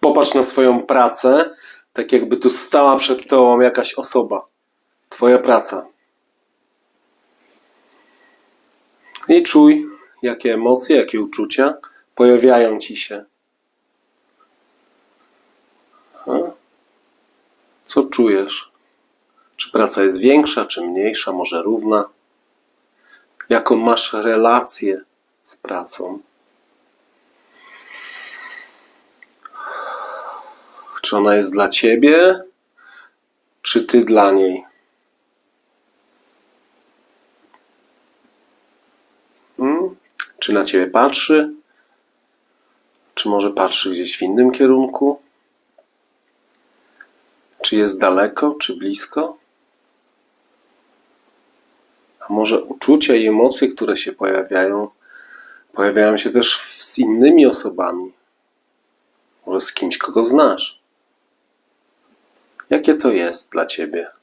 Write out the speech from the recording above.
Popatrz na swoją pracę, tak jakby tu stała przed tobą jakaś osoba. Twoja praca. I czuj, jakie emocje, jakie uczucia pojawiają ci się. Co czujesz? Czy praca jest większa, czy mniejsza, może równa? Jaką masz relację z pracą? Czy ona jest dla ciebie, czy ty dla niej? Hmm? Czy na ciebie patrzy? Czy może patrzy gdzieś w innym kierunku? Czy jest daleko, czy blisko? A może uczucia i emocje, które się pojawiają, pojawiają się też z innymi osobami? Może z kimś, kogo znasz? Jakie to jest dla ciebie?